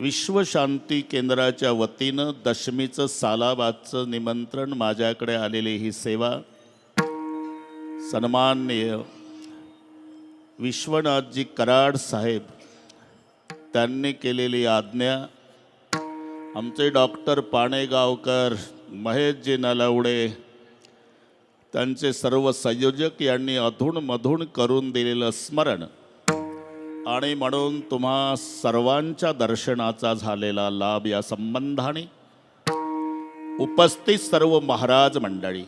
विश्वशांती केंद्राच्या वतीनं दशमीचं सालाबादचं निमंत्रण माझ्याकडे आलेली ही सेवा सन्माननीय विश्वनाथजी कराड साहेब त्यांनी केलेली आज्ञा. आमचे डॉक्टर पाणेगावकर महेशजी नलवडे त्यांचे सर्व संयोजक यांनी अधूनमधून करून दिलेलं स्मरण आणि म्हणून तुम्हा सर्वांच्या दर्शनाचा झालेला लाभ या संबंधाने उपस्थित सर्व महाराज मंडळी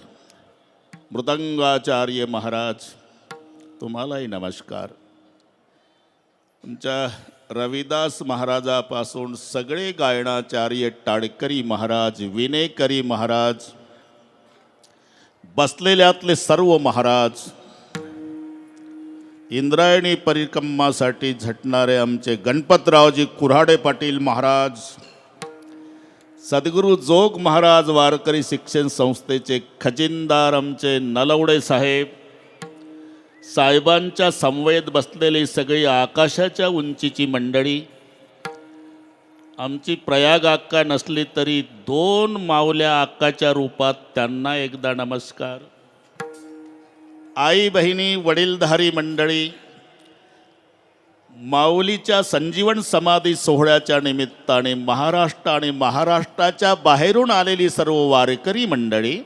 मृदंगाचार्य महाराज तुम्हालाही नमस्कार. तुमच्या रविदास महाराजापासून सगळे गायनाचार्य टाळकरी महाराज विनेकरी महाराज बसलेल्यातले सर्व महाराज इंद्रायणी परिक्रमासाठी झटणारे आमचे गणपतरावजी कुऱ्हाडे पाटील महाराज सद्गुरू जोग महाराज वारकरी शिक्षण संस्थेचे खजिनदार आमचे नलवडे साहेब साहेबांच्या समवेत बसलेली सगळी आकाशाच्या उंचीची मंडळी आमची प्रयाग अक्का नसली तरी दोन मावल्या अक्काच्या रूपात त्यांना एकदा नमस्कार. आई बहिणी वडीलधारी मंडळी माऊलीच्या संजीवन समाधी सोहळ्याच्या निमित्ताने महाराष्ट्र आणि महाराष्ट्राच्या बाहेरून आलेली सर्व वारकरी मंडळी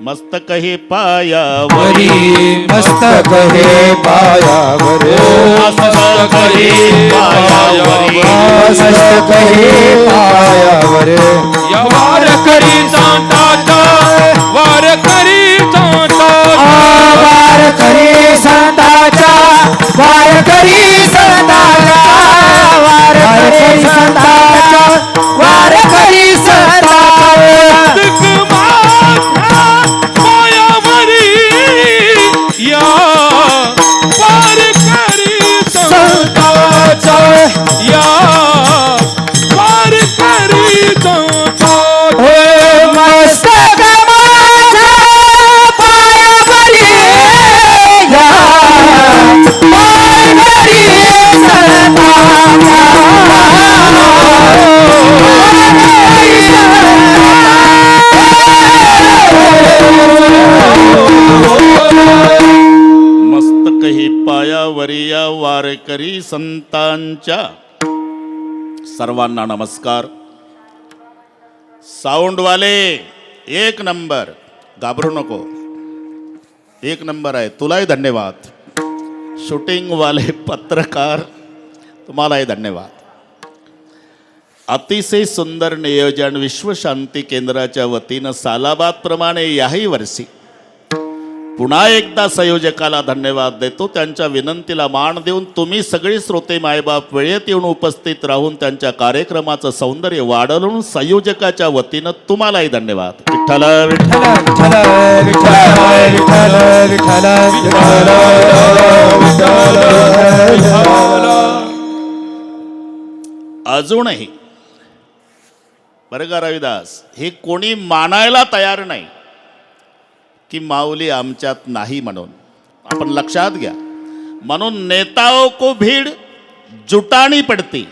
मस्तक हे पायावर. वरी मस्तक हे पायावर. मस्तक हे पायावरी. मस्तक हे पायावर मस्तक पायावरिया वारकरी संतांच्या. सर्वांना नमस्कार. साऊंडवाले एक नंबर. घाबरू नको. एक नंबर आहे. तुलाही धन्यवाद. शूटिंगवाले पत्रकार तुम्हालाही धन्यवाद. अतिशय सुंदर नियोजन विश्वशांती केंद्राच्या वतीनं सालाबादप्रमाणे याही वर्षी. पुन्हा एकदा संयोजकाला धन्यवाद देतो त्यांच्या विनंतीला मान देऊन तुम्ही सगळी श्रोते मायबाप वेळेत येऊन उपस्थित राहून त्यांच्या कार्यक्रमाचं सौंदर्य वाढवून संयोजकाच्या वतीनं तुम्हालाही धन्यवाद विठ्ठल विठ्ठल विठ्ठल विठ्ठल विठ्ठल विठ्ठल विठ्ठल अजूनही बरं का रविदास हे कोणी मानायला तयार नाही की माऊली आमच्यात नाही म्हणून. आपण लक्षात घ्या. म्हणून नेताओं को भीड़ जुटाणी पडती.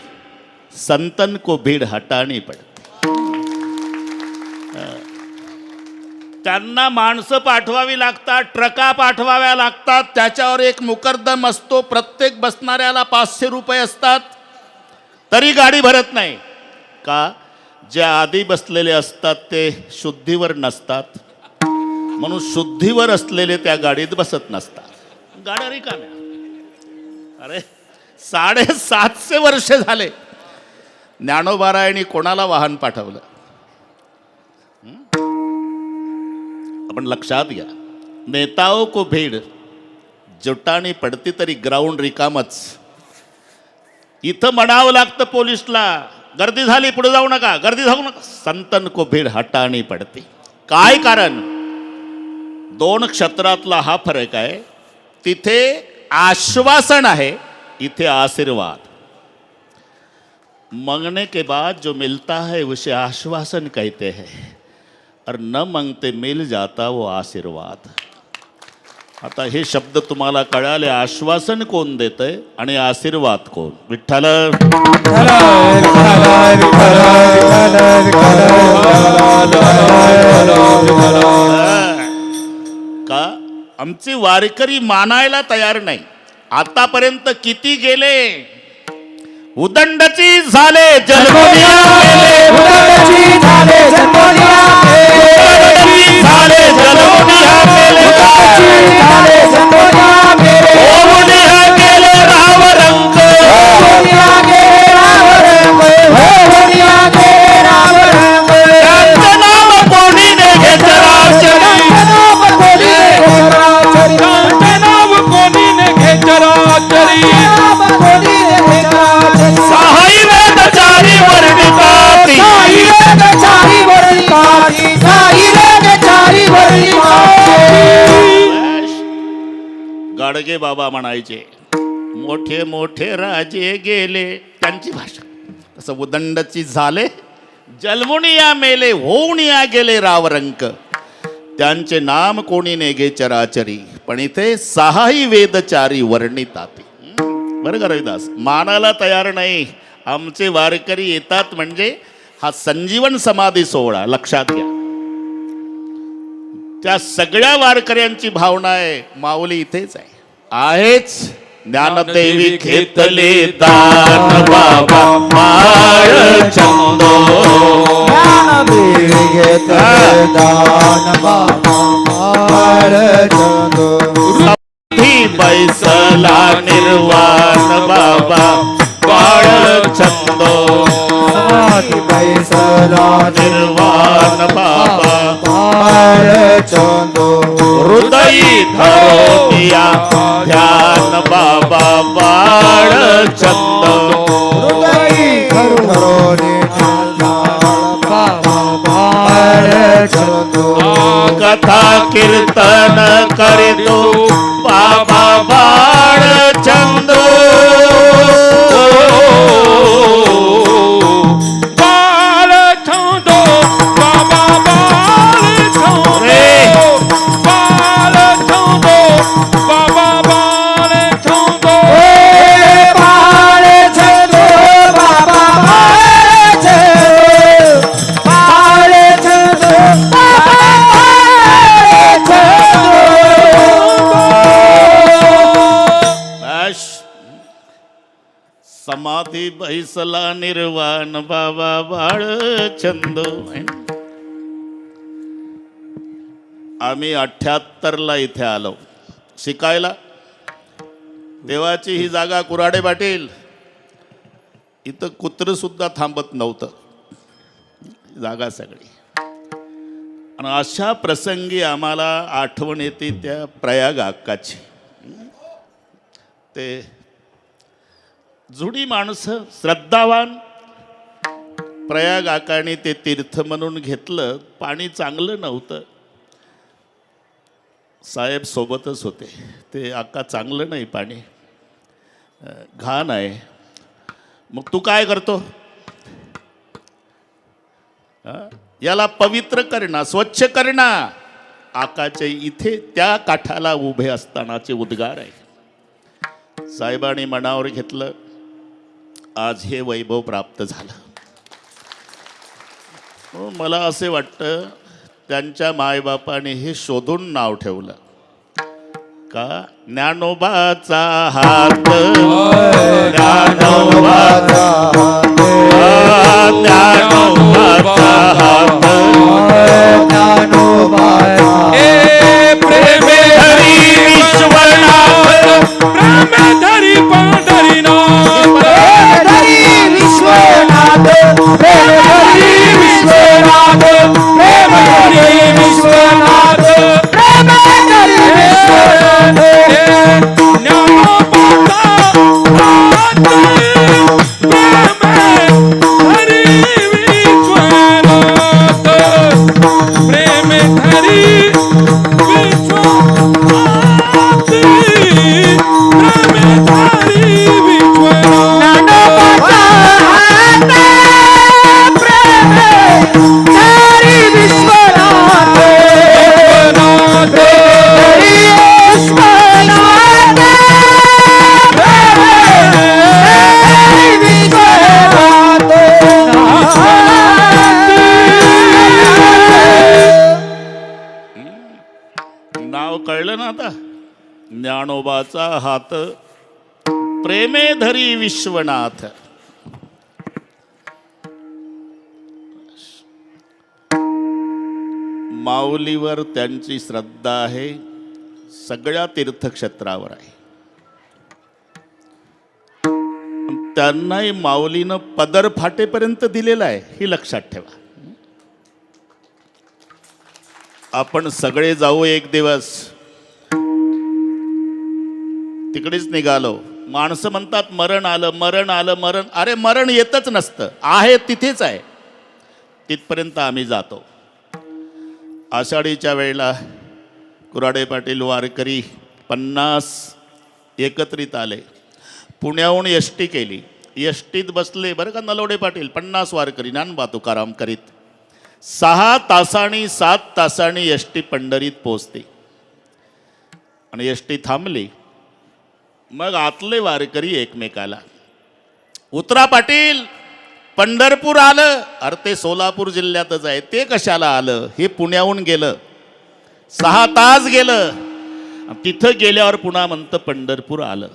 संतन को भीड़ हटाणी पडती. त्यांना माणसं पाठवावी लागतात ट्रका पाठवाव्या लागतात त्याच्यावर एक मुकरदम असतो प्रत्येक बसणाऱ्याला पाचशे रुपये असतात. तरी गाडी भरत नाही. का? जे आधी बसलेले असतात ते शुद्धीवर नसतात. म्हणून शुद्धीवर असलेले त्या गाडीत बसत नसतात. गाड्या रिकाम्या. अरे साडेसातशे वर्ष झाले. ज्ञानोबारायणी कोणाला वाहन पाठवलं? आपण लक्षात घ्या. नेताओं को भीड जुटाणी पडती तरी ग्राउंड रिकामच. इथं म्हणावं लागतं पोलिसला गर्दी झाली पुढे जाऊ नका गर्दी जाऊ नका. संतन को भीड हटाणी पडते. काय कारण? दोन क्षेत्रातला हा फरक आहे तिथे आश्वासन आहे इथे आशीर्वाद मांगने के बाद जो मिलता है उसे आश्वासन कहते हैं और न मांगते मिल जाता वो आशीर्वाद आता हे शब्द तुम्हाला कळाले आश्वासन कोण देतंय आणि आशीर्वाद कोण विठ्ठल विठ्ठल आमचे वारकरी मानायला तयार नाही. आतापर्यंत किती गेले? उदंडची झाले जन्म म्हणायचे मोठे मोठे राजे गेले. त्यांची भाषा. तसं उदंडची झाले. जन्मुनिया मेले होऊनिया गेले रावरंक. त्यांचे नाम कोणी नेगे चराचरी. पण इथे सहाही वेदचारी वर्णितात. बरं का रविदास मानाला तयार नाही. आमचे वारकरी येतात म्हणजे हा संजीवन समाधी सोहळा लक्षात घ्या. त्या सगळ्या वारकऱ्यांची भावना आहे माऊली इथेच आहे. आहेच ज्ञानदेवी घेतले दान बाबा माळ चंदो. ज्ञानदेवी घेतले दान बाबा माळ चंदो. बैसला निर्वाण बाबा. बाळ चंदो समाधी बैसला निर्वाण बाबा माळ चंदो हृदयी धरोनिया ध्यान बाबा बाळ चंदो हृदयी कथा कीर्तन करीतो। समाधी बैसला निर्वाण बाबा बाळ छंद आम्ही अठ्याहत्तरला इथे आलो. शिकायला? देवाची ही जागा कुराडे पाटील. इथं कुत्र सुद्धा थांबत नव्हतं. जागा सगळी. आणि अशा प्रसंगी आम्हाला आठवण येते त्या प्रयाग अक्काची. ते जुडी माणसं श्रद्धावान. प्रयाग आकाने ते तीर्थ म्हणून घेतलं पाणी चांगलं नव्हतं. साहेब सोबतच होते. ते आका चांगलं नाही पाणी. घाण आहे. मग तू काय करतो? याला पवित्र करणा स्वच्छ करणा. आकाचे इथे त्या काठाला उभे असतानाचे उद्गार आहे. साहेबांनी मनावर घेतलं. आज हे वैभव प्राप्त झालं. हो, मला असे वाटतं त्यांच्या मायबापाने हे शोधून नाव ठेवलं. का? ज्ञानोबाचा हात. ज्ञानोबाचा ज्ञानोबाचा हात. ए विश्वनाथ प्रेम ज्ञानोबाचा हात. प्रेमे धरी विश्वनाथ. माऊलीवर त्यांची श्रद्धा आहे. सगळ्या तीर्थक्षेत्रावर आहे. त्यांनाही माऊलीनं पदर फाटेपर्यंत दिलेला आहे ही लक्षात ठेवा. आपण सगळे जाऊ एक दिवस. तिकडेच निघालो. माणसं म्हणतात मरण आलं मरण आलं मरण. अरे मरण येतच नसतं. आहे तिथेच आहे. तिथपर्यंत आम्ही जातो. आषाढीच्या वेळेला कुराडे पाटील वारकरी पन्नास एकत्रित आले. पुण्याहून एस टी केली. एस टीत बसले. बरं का नलोडे पाटील पन्नास वारकरी ज्ञानबा तुकाराम करीत. सहा तासांनी सात तासांनी एस टी पंढरीत पोचते आणि एस टी थांबली. मग आतले वारकरी एकमेकाला. उतरा पाटील पंढरपूर आलं. अरे ते सोलापूर जिल्ह्यातच आहे. ते कशाला आलं? हे पुण्याहून गेलं. सहा तास गेलं. तिथं गेल्यावर पुन्हा म्हणतं पंढरपूर आलं.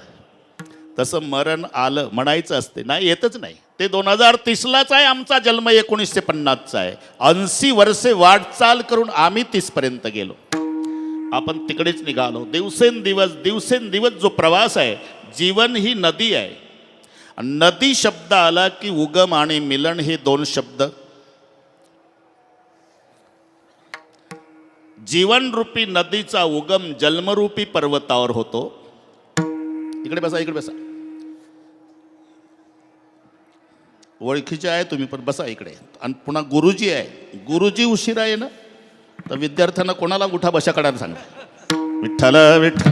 तसं मरण आलं. म्हणायचं असते. नाही येतच नाही. ते दोन हजार तीसलाच आहे. आमचा जन्म एकोणीसशे पन्नासचा आहे. ऐंशी वर्षे वाटचाल करून आम्ही तीसपर्यंत गेलो. आपण तिकडेच निघालो. दिवसेंदिवस दिवसेंदिवस जो प्रवास आहे जीवन ही नदी आहे. नदी शब्द आला की उगम आणि मिलन हे दोन शब्द. जीवनरूपी नदीचा उगम जन्मरूपी पर्वतावर होतो. इकडे बसा इकडे बसा. ओळखीचे आहे तुम्ही पण बसा इकडे. आणि पुन्हा गुरुजी आहे. गुरुजी उशिरा आहे ना तर विद्यार्थ्यांना कोणाला गुठा बशा काढायला सांगा. विठ्ठल विठ्ठल.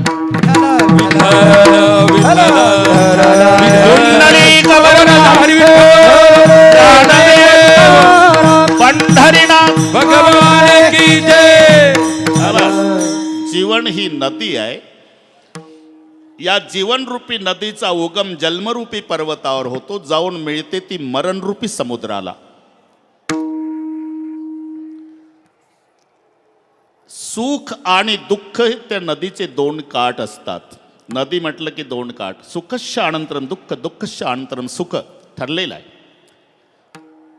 पुंडलिक हरी विठ्ठल पंढरीनाथ भगवान की जय जीवन ही नदी आहे. या जीवनरूपी नदीचा उगम जन्मरूपी पर्वतावर होतो. जाऊन मिळते ती मरणरूपी समुद्राला. सुख आणि दुःख हे त्या नदीचे दोन काठ असतात. नदी म्हटलं की दोन काठ. सुखस्य अनंतरम दुःख दुःखस्य अनंतरम सुख ठरलेलं आहे.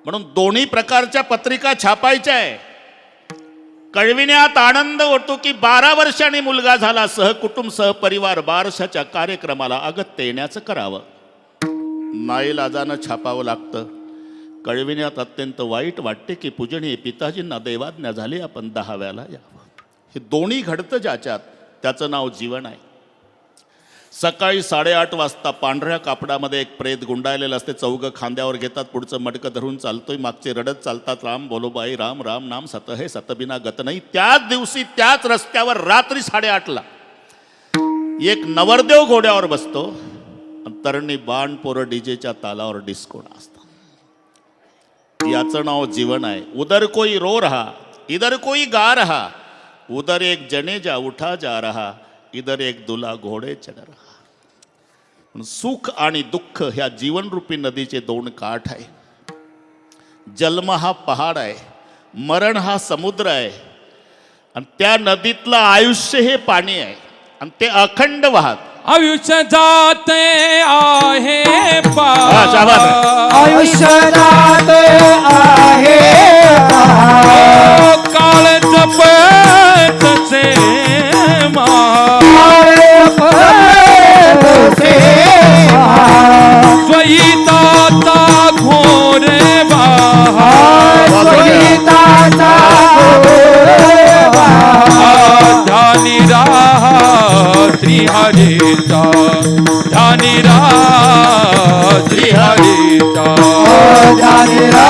म्हणून दोन्ही प्रकारच्या पत्रिका छापायच्या आहे. कळविण्यात आनंद होतो की बारा वर्षांनी मुलगा झाला सहकुटुंब सहपरिवार बारशाच्या कार्यक्रमाला अगत्य येण्याचं करावं. नाईलाजानं छापावं लागतं. कळविण्यात अत्यंत वाईट वाटते की पूजनीय पिताजींना देवाज्ञा झाली आपण दहाव्याला यावं हे दोन्ही घडतं ज्याच्यात त्याचं नाव जीवन आहे. सकाळी साडेआठ वाजता पांढऱ्या कापडामध्ये एक प्रेत गुंडाळलेलं असते. चौघं खांद्यावर घेतात पुढचं मडकं धरून चालतोय. मागचे रडत चालतात राम बोलोबाई राम राम नाम सत हे सतबिना गत नाही. त्याच दिवशी त्याच रस्त्यावर रात्री साडेआठला एक नवरदेव घोड्यावर बसतो. तरणी बाण पोरं डीजेच्या तालावर डिस्को असतात याचं नाव जीवन आहे. उदर कोई रो रहा इधर कोई गा रहा उधर एक जनेजा उठा जा रहा इधर एक दुला घोडे चढ रहा। सुख आणि दुःख ह्या जीवनरूपी नदीचे दोन काठ आहे. जन्म हा पहाड आहे मरण हा समुद्र आहे आणि त्या नदीतलं आयुष्य हे पाणी आहे आणि ते अखंड वाहत. आयुष्य जाते आहे आयुष्य जात आहे काळ जपतचे मा हे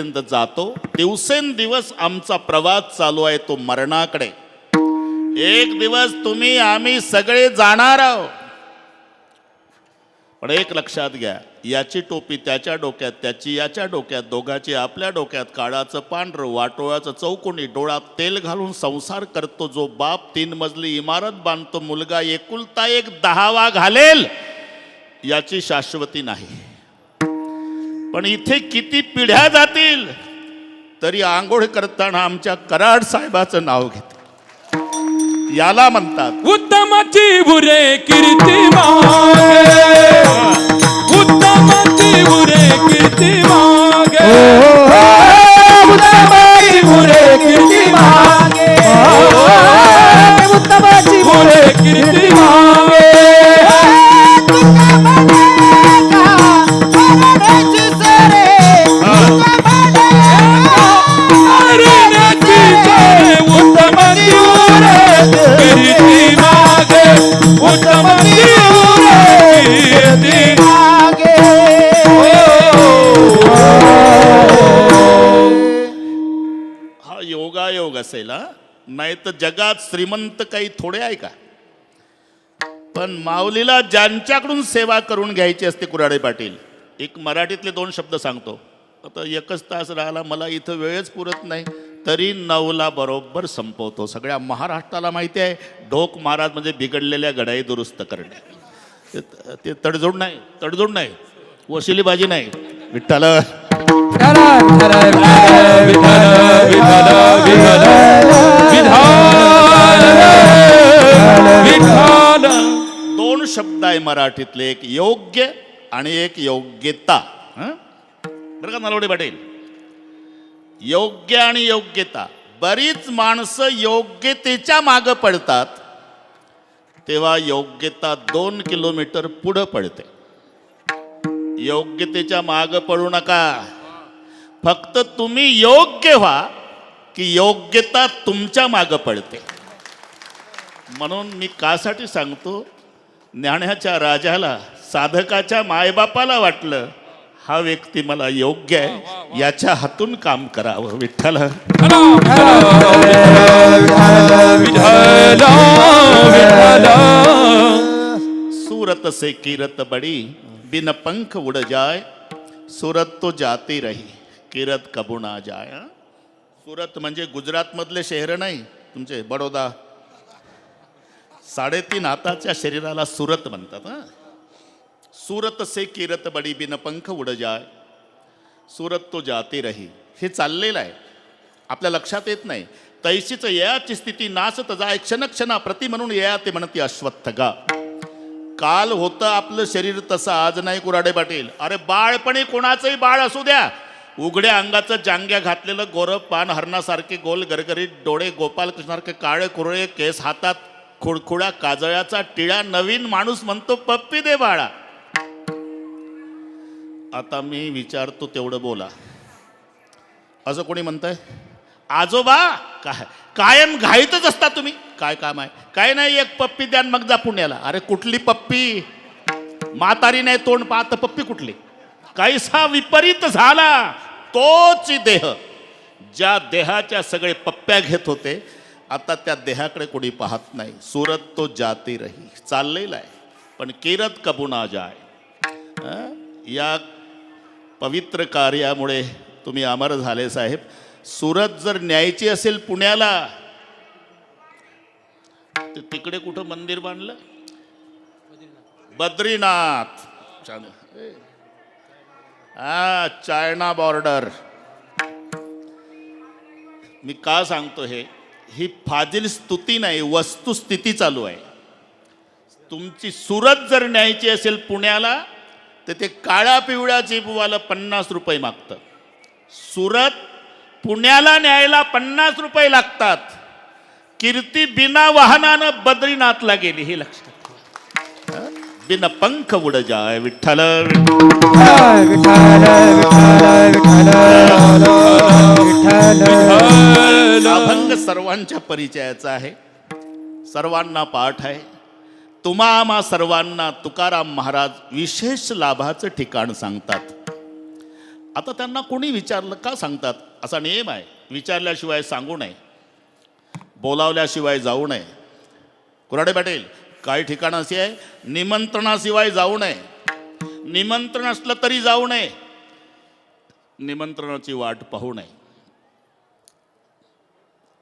तिथपर्यंत जातो दिवसेंदिवस आमचा प्रवास चालू आहे तो मरणाकडे. एक दिवस तुम्ही आम्ही सगळे जाणार आहोत. पण एक लक्षात घ्या याची टोपी त्याच्या डोक्यात त्याची याच्या डोक्यात दोघाची आपल्या डोक्यात काळाचं पांढरं वाटोळाचं चौकोनी डोळ्यात तेल घालून संसार करतो जो बाप तीन मजली इमारत बांधतो मुलगा एकुलता एक दहावा घालेल याची शाश्वती नाही. पण इथे किती पिढ्या जातील? तरी आंघोळ करताना आमच्या कराड साहेबाचं नाव घेते. याला म्हणतात उत्तमाची बुरे कीर्ती नाही तर जगात श्रीमंत काही थोडे आहे का? पण माऊलीला ज्यांच्याकडून सेवा करून घ्यायची असते कुराडे पाटील एक मराठीतले दोन शब्द सांगतो. आता एकच तास राहिला मला इथं वेळच पुरत नाही. तरी नवला बरोबर संपवतो. सगळ्या महाराष्ट्राला माहिती आहे ढोक महाराज म्हणजे बिघडलेल्या गडाई दुरुस्त करणे. ते- ते तडजोड नाही तडजोड नाही. वशिलीबाजी नाही. विठ्ठल विठ्ठल शब्द आहे मराठीतले. एक योग्य आणि एक योग्यता. हं? बरं का नलवडे पाटील? योग्य आणि योग्यता. बरीच माणसं योग्यतेच्या मागं पडतात तेव्हा योग्यता दोन किलोमीटर पुढं पडते. योग्यतेच्या मागं पडू नका. फक्त तुम्ही योग्य व्हा की योग्यता तुमच्या मागं पडते. म्हणून मी कासाठी सांगतो ज्ञानाच्या राजाला साधकाच्या मायबापाला वाटलं हा व्यक्ती मला योग्य आहे. याच्या हातून काम करावं विठ्ठल. सूरत से किरत बड़ी बिन पंख उड़ जाए सूरत तो जाती रही किरत कबू ना जाय? सुरत म्हणजे गुजरातमधले शहर नाही तुमचे बडोदा साडेतीन हाताच्या शरीराला सुरत म्हणतात हां? सूरत से किरत बडी बिन पंख उड जाय सूरत तो जाते रही. हे चाललेलं आहे. आपल्या लक्षात येत नाही. तैशीच ययाची स्थिती नाचत जाय क्षण क्षणा प्रति म्हणून यया ते म्हणते अश्वत्थगा काल होतं आपलं शरीर तसं आज नाही कुराडे पाटील. अरे बाळपणी कोणाचंही बाळ असू द्या. उघड्या अंगाचं जांग्या घातलेलं गोरं पान हरणासारखे गोल गरगरीत डोळे गोपालकृष्णासारखे काळे कुरळे केस हातात खुडखुडा काजळ्याचा टिळा नवीन माणूस म्हणतो पप्पी दे बाळा. आता मी विचारतो तेवढं बोला. असं कोणी म्हणतंय? आजोबा काय कायम घाईतच असता तुम्ही. काय काम आहे? काय नाही एक पप्पी द्या मग जा पुण्याला. अरे कुठली पप्पी? म्हातारी नाही तोंड पाहत पप्पी कुठली? काहीसा विपरीत झाला तोच देह. ज्या देहाच्या सगळे पप्प्या घेत होते आता त्या देहाकडे कोणी पाहत नाही. सुरत तो जाती रही. चाललेला आहे. पण किरत कबुना जाय. या पवित्र कार्यामुळे तुम्ही अमर झाले साहेब. सुरत जर न्यायची असेल पुण्याला तर तिकडे कुठं मंदिर बांधलं? बद्रीनाथ. हा चायना बॉर्डर. मी का सांगतो हे? ही फाजील स्तुती नाही वस्तुस्थिती चालू आहे. तुमची सुरत जर न्यायची असेल पुण्याला तर ते काळ्या पिवळ्या जीबवाला पन्नास रुपये मागतं. सुरत पुण्याला न्यायला पन्नास रुपये लागतात. कीर्ती बिना वाहनानं बद्रीनाथला गेली हे लक्षात ठेवा. हं? बिन पंख उड जाय विठ्ठल. विठ्ठल. विठ्ठल सर्वांच्या परिचयाचा आहे. सर्वांना पाठ आहे. तुम्हा आम्हा सर्वांना तुकाराम महाराज विशेष लाभाचं ठिकाण सांगतात. आता त्यांना कोणी विचारलं का सांगतात? असा नियम आहे. विचारल्याशिवाय सांगू नये. बोलावल्याशिवाय जाऊ नये. कुराडे पाटील काही ठिकाण अशी आहे निमंत्रणाशिवाय जाऊ नये. निमंत्रण असलं तरी जाऊ नये. निमंत्रणाची वाट पाहू नये.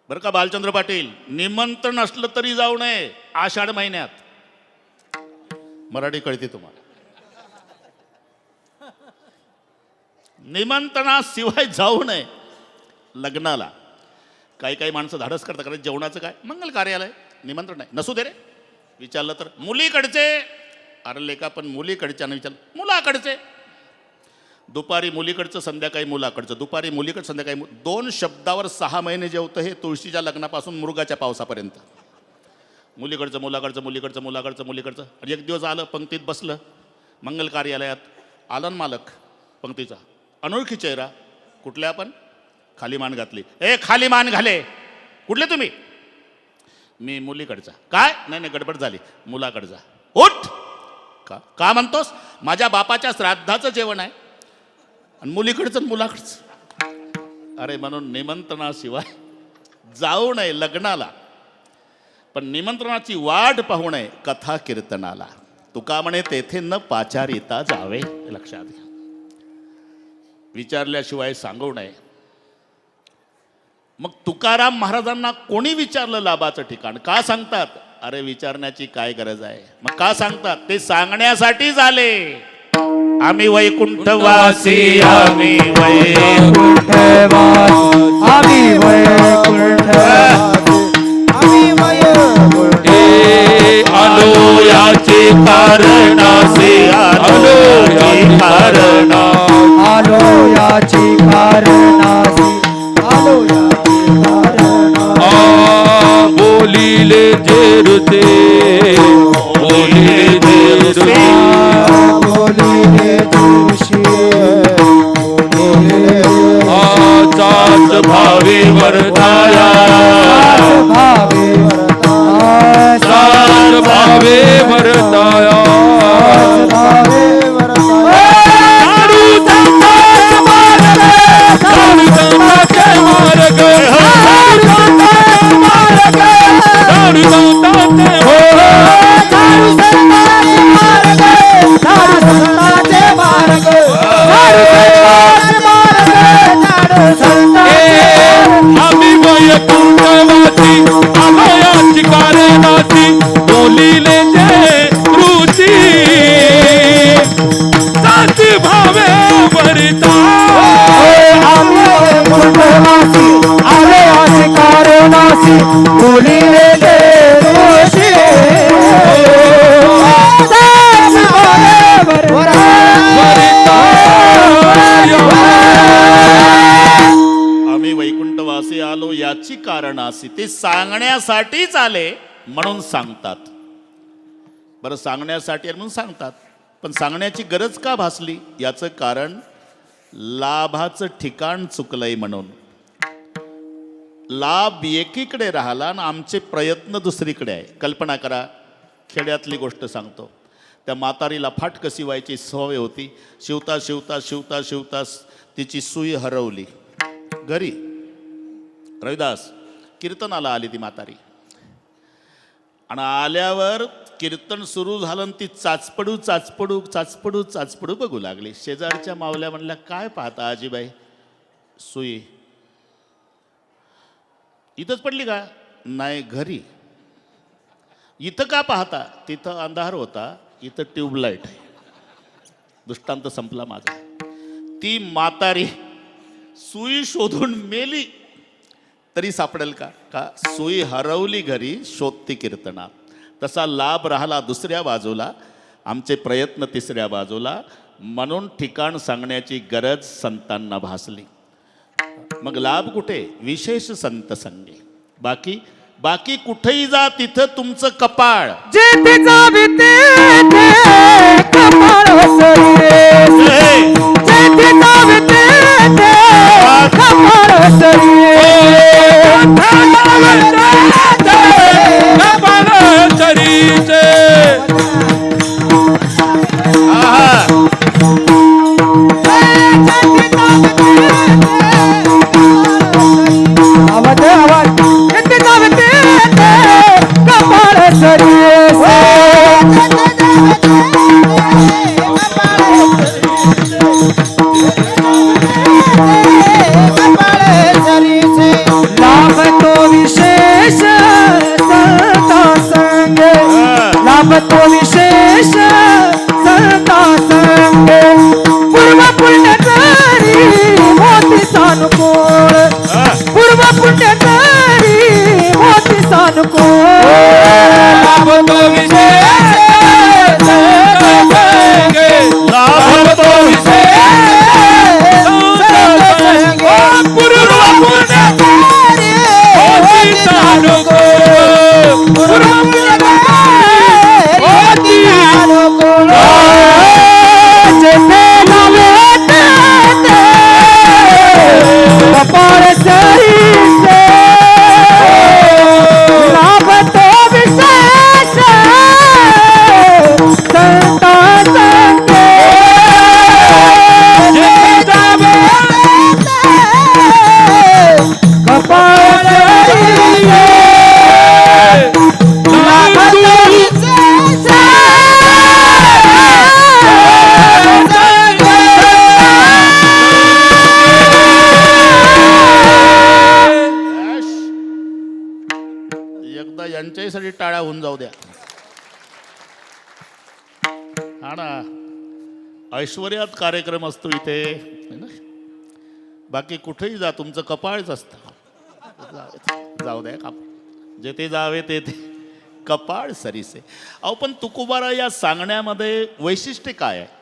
बरं का बालचंद्र पाटील? निमंत्रण असलं तरी जाऊ नये आषाढ महिन्यात. मराठी कळते तुम्हाला. निमंत्रणाशिवाय जाऊ नये. लग्नाला. काही काही माणसं धाडस करतात कारण जेवणाचं काय? मंगल कार्यालय. निमंत्रण नाही. नसू दे रे. विचारलं तर मुलीकडचे. अरे लेका पण मुलीकडच्यानं विचारलं. मुलाकडचे. दुपारी मुलीकडचं संध्याकाळी मुलाकडचं. दुपारी मुलीकडं संध्याकाळी मु- दोन शब्दावर सहा महिने जेवतं हे तुळशीच्या लग्नापासून मृगाच्या पावसापर्यंत. मुलीकडचं मुलाकडचं मुलीकडचं मुलाकडचं मुलीकडचं. आणि एक दिवस आलं पंक्तीत बसलं मंगल कार्यालयात आलन मालक पंक्तीचा. अनोळखी चेहरा कुठल्या आपण खाली मान घातली. ए खाली मान घाले. कुठले तुम्ही? मी मुलीकडचा. काय? नाही नाही गडबड झाली. मुलाकडचा. उठ. का का म्हणतोस? माझ्या बापाच्या श्राद्धाचं जेवण आहे. आणि मुलीकडचं मुलाकडचं. अरे म्हणून निमंत्रणाशिवाय जाऊ नये लग्नाला. पण निमंत्रणाची वाट पाहू नये कथा कीर्तनाला. तुका म्हणे तेथे न पाचारिता जावे लक्षात घ्या. विचारल्याशिवाय सांगू नये. मग तुकाराम महाराजांना कोणी विचारलं लाभाचं ठिकाण? का सांगतात? अरे विचारण्याची काय गरज आहे? मग का सांगतात? ते सांगण्यासाठी झाले. आम्ही वैकुंठवासी आम्ही वैकुंठवासी. आम्ही वै आम्ही वैकुंठवासी आलो याची कारण कारणासी ते सांगण्यासाठीच आले म्हणून सांगतात. बरं सांगण्यासाठी म्हणून सांगतात. पण सांगण्याची गरज का भासली? याचं कारण लाभाचं ठिकाण चुकलंय म्हणून. लाभ एकीकडे राहिला आणि आमचे प्रयत्न दुसरीकडे आहे. कल्पना करा खेड्यातली गोष्ट सांगतो. त्या म्हातारीला फाटकं शिवायची सवय होती. शिवता शिवता शिवता शिवता तिची सुई हरवली. घरी. रविदास कीर्तनाला आली ती म्हातारी. आणि आल्यावर कीर्तन सुरू झालं आणि ती चाचपडू चाचपडू चाचपडू चाचपडू बघू लागली. शेजारच्या मावल्या म्हणल्या काय पाहता आजीबाई? सुई इथंच पडली का? नाही घरी. इथं का पाहता? तिथं अंधार होता इथं ट्यूबलाईट. आहे दृष्टांत संपला माझा. ती म्हातारी सुई शोधून मेली. तरी सापडेल का? का सुई हरवली घरी शोधती कीर्तनात तसा लाभ राहिला दुसऱ्या बाजूला. आमचे प्रयत्न तिसऱ्या बाजूला. म्हणून ठिकाण सांगण्याची गरज संतांना भासली. मग लाभ कुठे? विशेष संत संगे. बाकी बाकी कुठेही जा तिथं तुमचं कपाळ. कपाळ με πόδισες जाऊ द्या. हा ना ऐश्वर्यात कार्यक्रम असतो इथे. ना? बाकी कुठेही जा तुमचं कपाळच असतं. जाऊ द्या का जेथे जावे तेथे कपाळ सरीसे. अहो पण तुकोबारा या सांगण्यामध्ये वैशिष्ट्य काय आहे?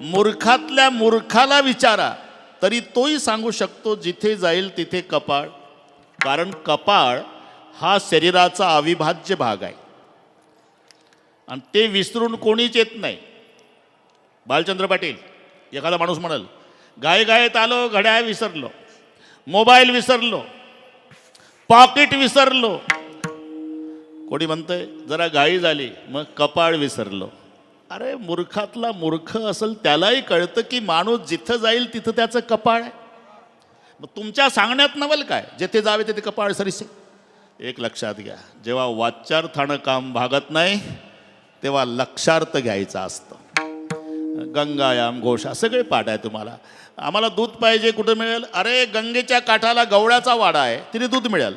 मूर्खातल्या मूर्खाला विचारा तरी तोही सांगू शकतो जिथे जाईल तिथे कपाळ. कारण कपाळ हा शरीराचा अविभाज्य भाग आहे. आणि ते विसरून कोणीच येत नाही. बालचंद्र पाटील एखादा माणूस म्हणाल गाय गायत आलो घड्याळ विसरलो मोबाईल विसरलो पॉकेट विसरलो. कोणी म्हणतंय जरा गाई झाली मग कपाळ विसरलो. अरे मूर्खातला मूर्ख असेल त्यालाही कळतं की माणूस जिथं जाईल तिथं त्याचं कपाळ आहे. मग तुमच्या सांगण्यात नवल काय? जेथे जावे तिथे कपाळ सरीसे. एक लक्षात घ्या. जेव्हा वाचार्थानं काम भागत नाही तेव्हा लक्षार्थ घ्यायचं असतं. गंगायाम घोषा सगळे पाठ आहे तुम्हाला. आम्हाला दूध पाहिजे कुठं मिळेल? अरे गंगेच्या काठाला गवळ्याचा वाडा आहे तिथे दूध मिळेल.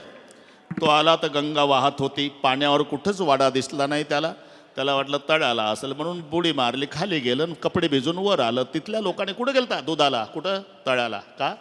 तो आला तर गंगा वाहत होती पाण्यावर कुठंच वाडा दिसला नाही त्याला. त्याला वाटलं तळ्याला असेल म्हणून बुडी मारली खाली गेलं आणि कपडे भिजून वर आलं. तिथल्या लोकांनी कुठं गेलता? दुधाला. कुठं? तळ्याला का?